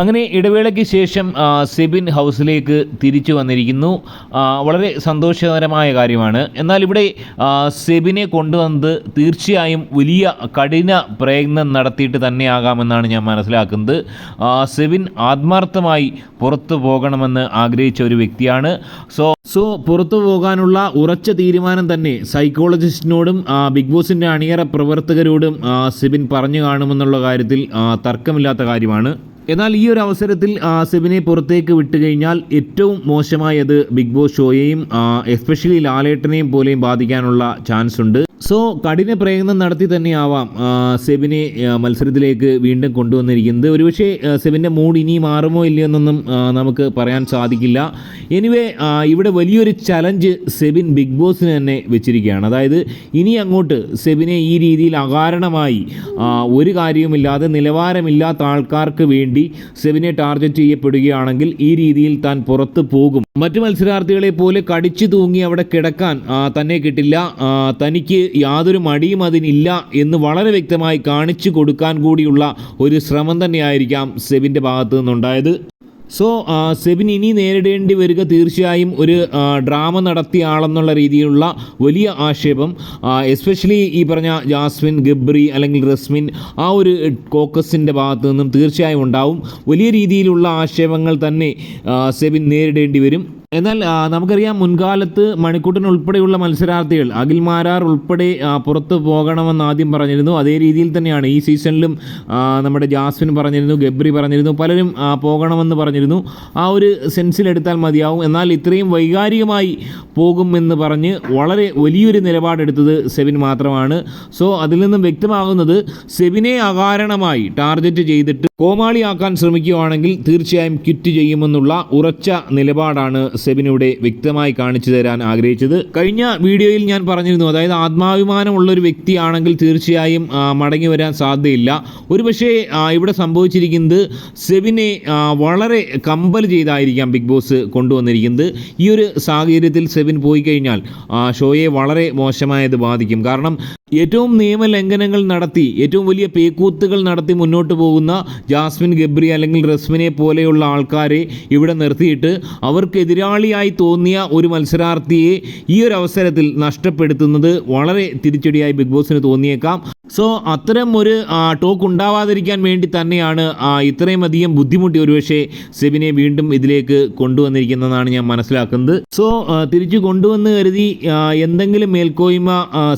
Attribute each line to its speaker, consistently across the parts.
Speaker 1: അങ്ങനെ ഇടവേളയ്ക്ക് ശേഷം സെബിൻ ഹൗസിലേക്ക് തിരിച്ചു വന്നിരിക്കുന്നു. വളരെ സന്തോഷകരമായ കാര്യമാണ്. എന്നാൽ ഇവിടെ സെബിനെ കൊണ്ടുവന്നത് തീർച്ചയായും വലിയ കഠിന പ്രയത്നം നടത്തിയിട്ട് തന്നെയാകാമെന്നാണ് ഞാൻ മനസ്സിലാക്കുന്നത്. സെബിൻ ആത്മാർത്ഥമായി പുറത്തു പോകണമെന്ന് ആഗ്രഹിച്ച ഒരു വ്യക്തിയാണ്. സോ സോ പുറത്തു പോകാനുള്ള ഉറച്ച തീരുമാനം തന്നെ സൈക്കോളജിസ്റ്റിനോടും ബിഗ് ബോസിന്റെ അണിയറ പ്രവർത്തകരോടും സെബിൻ പറഞ്ഞു കാണുമെന്നുള്ള കാര്യത്തിൽ തർക്കമില്ലാത്ത കാര്യമാണ്. എന്നാൽ ഈ ഒരു അവസരത്തിൽ ആസിഫിനെ പുറത്തേക്ക് വിട്ടുകഴിഞ്ഞാൽ ഏറ്റവും മോശമായത് ബിഗ് ബോസ് ഷോയെയും എസ്പെഷ്യലി ലാലേട്ടനെയും പോലെയും ബാധിക്കാനുള്ള ചാൻസ് ഉണ്ട് സോ കഠിന പ്രയത്നം നടത്തി തന്നെയാവാം സെബിനെ മത്സരത്തിലേക്ക് വീണ്ടും കൊണ്ടുവന്നിരിക്കുന്നത്. ഒരുപക്ഷെ സെബിന്റെ മൂഡ് ഇനി മാറുമോ ഇല്ലയോ എന്നൊന്നും നമുക്ക് പറയാൻ സാധിക്കില്ല. എനിവേ ഇവിടെ വലിയൊരു ചലഞ്ച് സെബിൻ ബിഗ് ബോസിന് തന്നെ വെച്ചിരിക്കുകയാണ്. അതായത് ഇനി അങ്ങോട്ട് സെബിനെ ഈ രീതിയിൽ അകാരണമായി ഒരു കാര്യവുമില്ലാതെ നിലവാരമില്ലാത്ത ആൾക്കാർക്ക് വേണ്ടി സെബിനെ ടാർഗറ്റ് ചെയ്യപ്പെടുകയാണെങ്കിൽ ഈ രീതിയിൽ താൻ പുറത്ത് പോകും. മറ്റു മത്സരാർത്ഥികളെ പോലെ കടിച്ചു തൂങ്ങി അവിടെ കിടക്കാൻ തന്നെ കിട്ടില്ല. തനിക്ക് യാതൊരു മടിയും അതിനില്ല എന്ന് വളരെ വ്യക്തമായി കാണിച്ചു കൊടുക്കാൻ കൂടിയുള്ള ഒരു ശ്രമം തന്നെയായിരിക്കാം സെബിന്റെ ഭാഗത്തു നിന്നുണ്ടായത്. സോ സെബിൻ ഇനി നേരിടേണ്ടി വരിക തീർച്ചയായും ഒരു ഡ്രാമ നടത്തിയ ആളെന്നുള്ള രീതിയിലുള്ള വലിയ ആക്ഷേപം. എസ്പെഷ്യലി ഈ പറഞ്ഞ ജാസ്മിൻ ഗബ്രി അല്ലെങ്കിൽ റസ്മിൻ ആ ഒരു കോക്കസിന്റെ ഭാഗത്തു നിന്നും തീർച്ചയായും ഉണ്ടാവും. വലിയ രീതിയിലുള്ള ആക്ഷേപങ്ങൾ തന്നെ സെബിൻ നേരിടേണ്ടി വരും. എന്നാൽ നമുക്കറിയാം മുൻകാലത്ത് മണിക്കൂട്ടൻ ഉൾപ്പെടെയുള്ള മത്സരാർത്ഥികൾ അഖിൽ മാരാർ ഉൾപ്പെടെ പുറത്ത് പോകണമെന്ന് ആദ്യം പറഞ്ഞിരുന്നു. അതേ രീതിയിൽ തന്നെയാണ് ഈ സീസണിലും നമ്മുടെ ജാസ്മിൻ പറഞ്ഞിരുന്നു ഗബ്രി പറഞ്ഞിരുന്നു പലരും പോകണമെന്ന് പറഞ്ഞിരുന്നു. ആ ഒരു സെൻസിലെടുത്താൽ മതിയാവും. എന്നാൽ ഇത്രയും വൈകാരികമായി പോകുമെന്ന് പറഞ്ഞ് വളരെ വലിയൊരു നിലപാടെടുത്തത് സെവിൻ മാത്രമാണ്. സോ അതിൽ നിന്നും വ്യക്തമാകുന്നത് സെവിനെ അകാരണമായി ടാർഗറ്റ് ചെയ്തിട്ട് കോമാളിയാക്കാൻ ശ്രമിക്കുകയാണെങ്കിൽ തീർച്ചയായും ക്വിറ്റ് ചെയ്യുമെന്നുള്ള ഉറച്ച നിലപാടാണ് സെബിനിവിടെ വ്യക്തമായി കാണിച്ചു തരാൻ ആഗ്രഹിച്ചത്. കഴിഞ്ഞ വീഡിയോയിൽ ഞാൻ പറഞ്ഞിരുന്നു അതായത് ആത്മാഭിമാനമുള്ള ഒരു വ്യക്തിയാണെങ്കിൽ തീർച്ചയായും മടങ്ങി വരാൻ സാധ്യതയില്ല. ഒരുപക്ഷേ ഇവിടെ സംഭവിച്ചിരിക്കുന്നത് സെബിനെ വളരെ കമ്പൽ ചെയ്തായിരിക്കാം ബിഗ് ബോസ് കൊണ്ടുവന്നിരിക്കുന്നത്. ഈ ഒരു സാഹചര്യത്തിൽ സെബിൻ പോയി കഴിഞ്ഞാൽ ഷോയെ വളരെ മോശമായത് ബാധിക്കും. കാരണം ഏറ്റവും നിയമലംഘനങ്ങൾ നടത്തി ഏറ്റവും വലിയ പേക്കൂത്തുകൾ നടത്തി മുന്നോട്ട് പോകുന്ന ജാസ്മിൻ ഗബ്രി അല്ലെങ്കിൽ റസ്മിനെ പോലെയുള്ള ആൾക്കാരെ ഇവിടെ നിർത്തിയിട്ട് അവർക്ക് എതിരാളിയായി തോന്നിയ ഒരു മത്സരാർത്ഥിയെ ഈ ഒരു അവസരത്തിൽ നഷ്ടപ്പെടുത്തുന്നത് വളരെ തിരിച്ചടിയായി ബിഗ് ബോസിന് തോന്നിയേക്കാം. സോ അത്തരം ഒരു ടോക്ക് ഉണ്ടാവാതിരിക്കാൻ വേണ്ടി തന്നെയാണ് ഇത്രയും അധികം ബുദ്ധിമുട്ടി ഒരുപക്ഷെ സെബിനെ വീണ്ടും ഇതിലേക്ക് കൊണ്ടുവന്നിരിക്കുന്നതാണ് ഞാൻ മനസ്സിലാക്കുന്നത്. സോ തിരിച്ചു കൊണ്ടുവന്ന് കരുതി എന്തെങ്കിലും മേൽക്കോയ്മ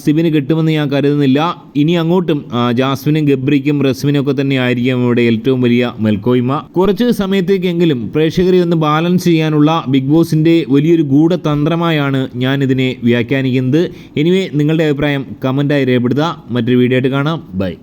Speaker 1: സെബിന് കിട്ടുമെന്ന് ഞാൻ കരുതുന്നില്ല. ഇനി അങ്ങോട്ടും ജാസ്മിനും ഗബ്രിക്കും റസ്മിനും ഒക്കെ തന്നെ ആയിരിക്കും ഇവിടെ ഏറ്റവും വലിയ മേൽക്കോയ്മ. കുറച്ച് സമയത്തേക്കെങ്കിലും പ്രേക്ഷകരെ ഒന്ന് ബാലൻസ് ചെയ്യാനുള്ള ബിഗ് ബോസിന്റെ വലിയൊരു ഗൂഢതന്ത്രമായാണ് ഞാൻ ഇതിനെ വ്യാഖ്യാനിക്കുന്നത്. എനിവേ നിങ്ങളുടെ അഭിപ്രായം കമന്റായി രേഖപ്പെടുത്തുക. മറ്റൊരു വീഡിയോ കാണാം. ബൈ.